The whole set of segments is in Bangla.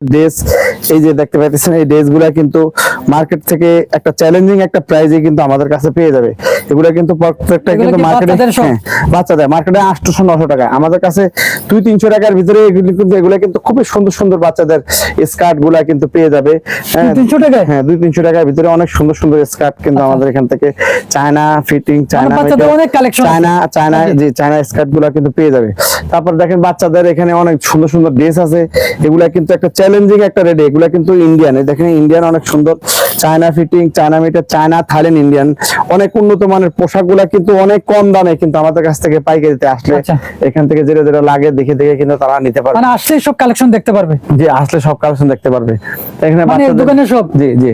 ড্রেস এই যে দেখতে পাইতেছেন এই দেশগুলা কিন্তু মার্কেট থেকে একটা চ্যালেঞ্জিং একটা প্রাইজে কিন্তু আমাদের কাছে পেয়ে যাবে। এগুলা কিন্তু প্রত্যেকটা কিন্তু মার্কেটে বাচ্চাদের মার্কেটে আটশোশো নশো টাকা। আমাদের কাছে দুই তিনশো টাকার ভিতরে এগুলি কিন্তু এগুলা কিন্তু খুবই সুন্দর সুন্দর বাচ্চাদের স্কার্টগুলা কিন্তু পেয়ে যাবে। হ্যাঁ, তিনশো টাকায়? হ্যাঁ দুই তিনশো টাকার ভিতরে অনেক সুন্দর সুন্দর স্কার্ট কিন্তু আমাদের এখান থেকে চায়না ফিটিং চায়না আচ্ছা। চায়না চায়না আচ্ছা। যে চায়না স্কার্টগুলা কিন্তু পেয়ে যাবে। তারপর দেখেন বাচ্চাদের এখানে অনেক সুন্দর সুন্দর ড্রেস আছে। এগুলা কিন্তু একটা চ্যালেঞ্জিং একটা রেট এগুলা কিন্তু ইন্ডিয়ান দেখেন ইন্ডিয়ান অনেক সুন্দর। China fitting China meter China Thailand Indian অনেক উন্নত মানের পোশাকগুলা কিন্তু অনেক কম দামে কিন্তু আমাদের কাছ থেকে পাইকারিতে আসলে আচ্ছা। এখান থেকে যেটা যেটা লাগে দেখে দেখে কিন্তু তারা নিতে পারবে। মানে আসলেই সব কালেকশন দেখতে পারবে। জি আসলে সব কালেকশন দেখতে পারবে। এখানে মানে বাচ্চাদের- দোকানে সব? জি জি।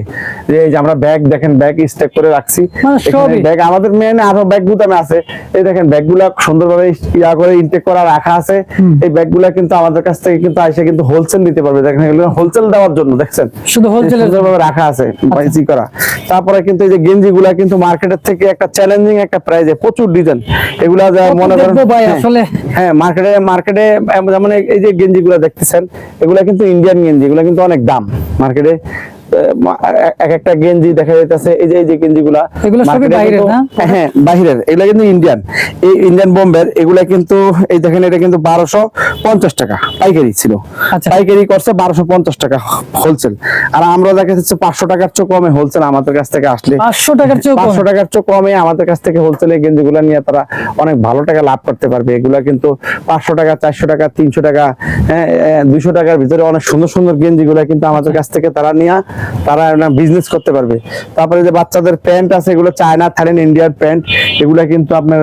এই যে আমরা ব্যাগ দেখেন ব্যাগ স্টেক করে রাখছি। মানে ব্যাগ আমাদের মেন আরও ব্যাগ গুদামে আছে। এই দেখেন ব্যাগগুলা সুন্দরভাবে ইয়া করে ইনটেক করা রাখা আছে। এই ব্যাগগুলা কিন্তু আমাদের কাছ থেকে কিন্তু আইসে কিন্তু হোলসেল নিতে পারবে। দেখেন এগুলো হোলসেল দেওয়ার জন্য দেখছেন? শুধু হোলসেলের সুন্দরভাবে রাখা আছে। বাইসি করা। তারপরে কিন্তু এই যে গেঞ্জি গুলা কিন্তু মার্কেটের থেকে একটা চ্যালেঞ্জিং একটা প্রাইজে প্রচুর ডিজাইন এগুলা যা মনে করেন হ্যাঁ, আসলে? হ্যাঁ মার্কেটে মার্কেটে যেমন এই- এই যে গেঞ্জি গুলা দেখতেছেন এগুলা কিন্তু ইন্ডিয়ান গেঞ্জি এগুলা কিন্তু অনেক দাম। মার্কেটে এক একটা গেঞ্জি দেখা যাইতেছে। এই যে এই যে গেঞ্জি গুলা এগুলো সবই বাইরের, না? হ্যাঁ এগুলা কিন্তু ইন্ডিয়ান এই ইন্ডিয়ান বোম্বের এগুলা কিন্তু এই দেখেন এটা কিন্তু বারোশো পঞ্চাশ টাকা পাইকারি ছিল। আচ্ছা। পাইকারি করছে বারোশো পঞ্চাশ টাকা হোলসেল আর আমরা দেখা যাচ্ছে পাঁচশো টাকার চেয়ে কমে হোলসেল আমাদের কাছ থেকে আসলে। পাঁচশো টাকার চেয়েও কম। পাঁচশো টাকার চেয়ে কমে আমাদের কাছ থেকে হোলসেলে গেঞ্জিগুলো নিয়ে তারা অনেক ভালো টাকা লাভ করতে পারবে। এগুলা কিন্তু পাঁচশো টাকা চারশো টাকা তিনশো টাকা হ্যাঁ দুইশো টাকার ভিতরে অনেক সুন্দর সুন্দর গেঞ্জিগুলা কিন্তু আমাদের কাছ থেকে তারা নিয়ে তারা বিজনেস করতে পারবে। তারপরে যে বাচ্চাদের প্যান্ট আছে এগুলো চায়না থাইল্যান্ড ইন্ডিয়ার প্যান্ট এগুলো কিন্তু আপনার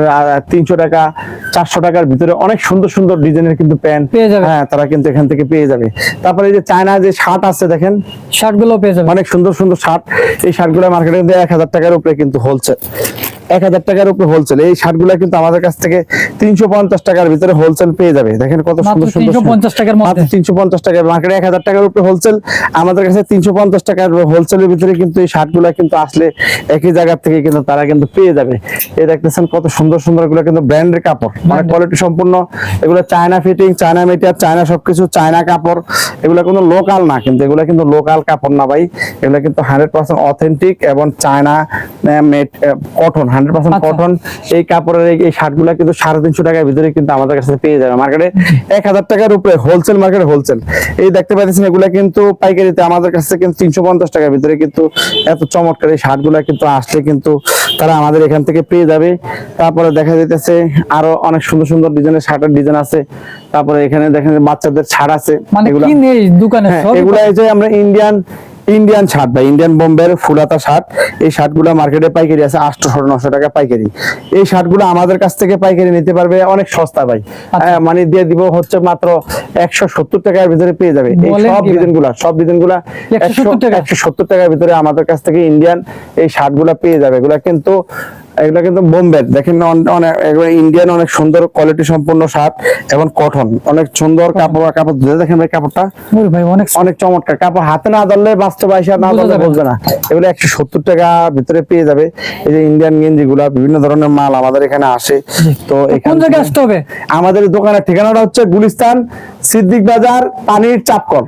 তিনশো টাকা চারশো টাকার ভিতরে অনেক সুন্দর সুন্দর ডিজাইনের কিন্তু প্যান্ট পেয়ে যাবে। হ্যাঁ তারা কিন্তু এখান থেকে পেয়ে যাবে। তারপরে এই যে চায়না যে শার্ট আছে দেখেন শার্টগুলো পেয়ে যাবে। অনেক সুন্দর সুন্দর শার্ট এই শার্টগুলো মার্কেটে কিন্তু এক হাজার টাকার উপরে কিন্তু হোলসেল এক হাজার টাকার উপরে হোলসেল এই শার্টগুলা কিন্তু আমাদের কাছ থেকে তিনশো পঞ্চাশ টাকার ভিতরে হোলসেল পেয়ে যাবে। দেখেন কত সুন্দর সুন্দর 350 টাকার মধ্যে। তিনশো পঞ্চাশ টাকা মার্কেটে এক হাজার টাকার উপরে হোলসেল আমাদের কাছে তিনশো পঞ্চাশ টাকার হোলসেলের ভিতরে কিন্তু এই শার্টগুলা কিন্তু আসলে একই জায়গা থেকে কিন্তু তারা কিন্তু পেয়ে যাবে। এই দেখতেছেন কত সুন্দর সুন্দর এগুলো কিন্তু ব্র্যান্ডের কাপড়। মানে কোয়ালিটি সম্পূর্ণ। এগুলো চায়না ফিটিং চায়না মেটিয়ার চায়না সবকিছু চায়না কাপড়। এগুলো কিন্তু লোকাল না কিন্তু এগুলো কিন্তু লোকাল কাপড় না ভাই। এগুলো কিন্তু হান্ড্রেড পার্সেন্ট অথেন্টিক এবং China cotton hundred percent. Cotton এই কাপড়ের এই- কিন্তু সাড়ে তিনশো টাকার ভিতরে কিন্তু আমাদের কাছে পেয়ে যাবে। মার্কেটে এক হাজার টাকার উপরে হোলসেল মার্কেটে হোলসেল এই দেখতে পাচ্ছেন এগুলা কিন্তু পাইকারিতে আমাদের কাছে কিন্তু তিনশো পঞ্চাশ টাকার ভিতরে কিন্তু এত চমৎকার এই কিন্তু আসলে কিন্তু তারা আমাদের এখান থেকে পেয়ে যাবে। তারপরে দেখা যাইতেছে আরও অনেক সুন্দর সুন্দর ডিজাইনের শার্টের ডিজাইন আছে। তারপরে এখানে দেখেন বাচ্চাদের ছাড় আছে। মানে কি নেই দোকানে? হ্যাঁ, এগুলা এই যে আমরা ইন্ডিয়ান ইন্ডিয়ান শার্ট বা ইন্ডিয়ান বোম্বের ফুলাতা শার্ট এই শার্টগুলা মার্কেটে পাইকারি আছে আটশো নশো টাকা পাইকারি। এই শার্টগুলো আমাদের কাছ থেকে পাইকারি নিতে পারবে অনেক সস্তা ভাই। মানে দিয়ে দিব হচ্ছে মাত্র একশো সত্তর টাকার ভিতরে পেয়ে যাবে। এই সব কি গুলা সব ডিজাইনগুলা একশো সত্তর টাকার ভিতরে আমাদের কাছ থেকে ইন্ডিয়ান এই শার্টগুলা পেয়ে যাবে। এগুলা কিন্তু এগুলা কিন্তু বোম্বের দেখেন অনেক ইন্ডিয়ান অনেক সুন্দর কোয়ালিটি সম্পূর্ণ শার্ট এবং কটন অনেক সুন্দর কাপড় কাপড় ধরে দেখেন ভাই কাপড়টা। ভাই অনেক অনেক চমৎকার। কাপড় হাতে না ধরলে বাস্তব আইসা না ধরলে বুঝবে না। এগুলো একশো সত্তর টাকা ভিতরে পেয়ে যাবে। এই যে ইন্ডিয়ান গেঞ্জি গুলা বিভিন্ন ধরনের মাল আমাদের এখানে আসে। তো কোন জায়গায় আসতে হবে? আমাদের দোকানের ঠিকানাটা হচ্ছে গুলিস্তান সিদ্দিক বাজার পানির চাপকল।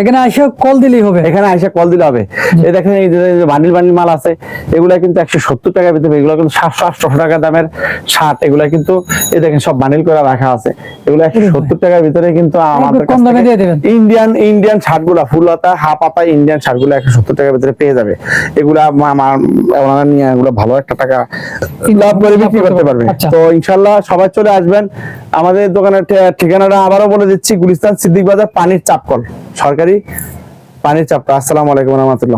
এখানে এসে কল দিলেই হবে। এখানে আইসা কল দিলে হবে। এই দেখেন এই যে বান্ডিল বান্ডিল মাল আছে এগুলা কিন্তু একশো সত্তর টাকার ভিতরে এগুলো কিন্তু সাতশো আটশো টাকা দামের শার্ট। এগুলা কিন্তু এই দেখেন সব বান্ডিল করে রাখা আছে। এগুলো একশো সত্তর টাকার ভিতরে কিন্তু আমাদের কম দামে দিয়ে দিবেন। ইন্ডিয়ান ইন্ডিয়ান শার্টগুলা ফুল হাতা হাফ হাতা ইন্ডিয়ান শার্টগুলো একশো সত্তর টাকার ভিতরে পেয়ে যাবে। এগুলা আমার ওনারা নিয়ে এগুলো ভালো একটা টাকা লাভ করে বিক্রি করতে পারবে। আচ্ছা। তো ইনশাল্লাহ সবাই চলে আসবেন। আমাদের দোকানের ঠিকানাটা আবারও বলে দিচ্ছি গুলিস্তান সিদ্দিক বাজার পানির চাপকল। সরকারি পানির চাপটা। আসসালামু আলাইকুম রহমতুল্লাহ।